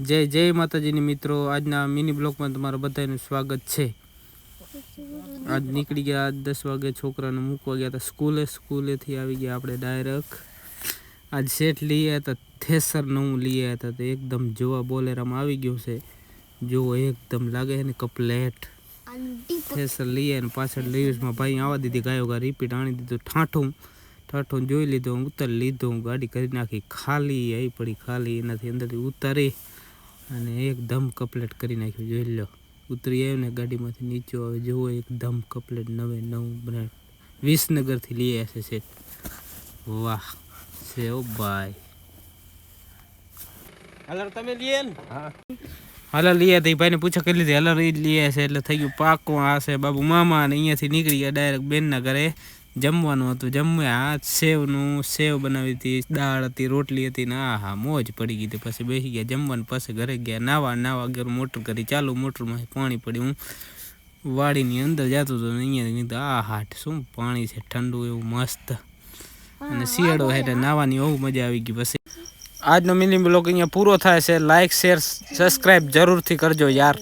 જય જય માતાજીની મિત્રો. આજના મિની બ્લોકમાં તમારા બધાનું સ્વાગત છે. આજ નીકળી ગયા દસ વાગે છોકરાને મૂકવા ગયા હતા સ્કૂલે. સ્કૂલેથી આવી ગયા આપણે ડાયરેક્ટ આજ સેટ લઈ આવ્યા હતા થેસર નવું લઈ આવ્યા હતા. તો એકદમ જોવા બોલેરામાં આવી ગયું છે. જોવો એકદમ લાગે છે ને કપલેટ. થેસર લઈ આવ્યા ને પાછળ લિવ્સમાં ભાઈ આવવા દીધી ગાયો ગા રિપીટ આણી દીધું ઠાઠું. ઠાઠું જોઈ લીધું ઉતારી લીધું ગાડી કરી નાખી ખાલી આવી પડી ખાલી એનાથી અંદરથી ઉતારી. અને એકદમ કપલેટ કરી નાખ્યું જોઈ લો ઉતરી આવ્યો ને ગાડીમાંથી નીચે આવે જુઓ એકદમ કપલેટ નવે નવું બ્રાન્ડ. વિસનગરથી લઈ આવ્યા છે વાહ છે ઓ ભાઈ. હલર તમે લઈએ ને. હાલા લઈ આવ્યા ભાઈને પૂછા કરી લીધી હલર એ જ લઈ આવ્યા છે એટલે થઈ ગયું પાકું. આ છે બાબુ મામા અને અહીંયાથી નીકળી ગયા ડાયરેક્ટ બેનના ઘરે. જમવાનું હતું. જમ્યા આ સેવનું સેવ બનાવી હતી દાળ હતી રોટલી હતી ને આ હા મોજ પડી ગઈ હતી. પછી બેસી ગયા જમવાનું પછી ઘરે ગયા. નાવા નાવા ઘેર મોટર કરી ચાલુ મોટરમાં પાણી પડ્યું. વાડીની અંદર જતું હતું અહીંયા કીધું આ હાટ શું પાણી છે? ઠંડુ એવું મસ્ત. અને શિયાળો હેઠે નાવાની બહુ મજા આવી ગઈ. પછી આજનો મિની બ્લોગ અહીંયા પૂરો થાય છે. લાઇક શેર સબસ્ક્રાઇબ જરૂરથી કરજો યાર.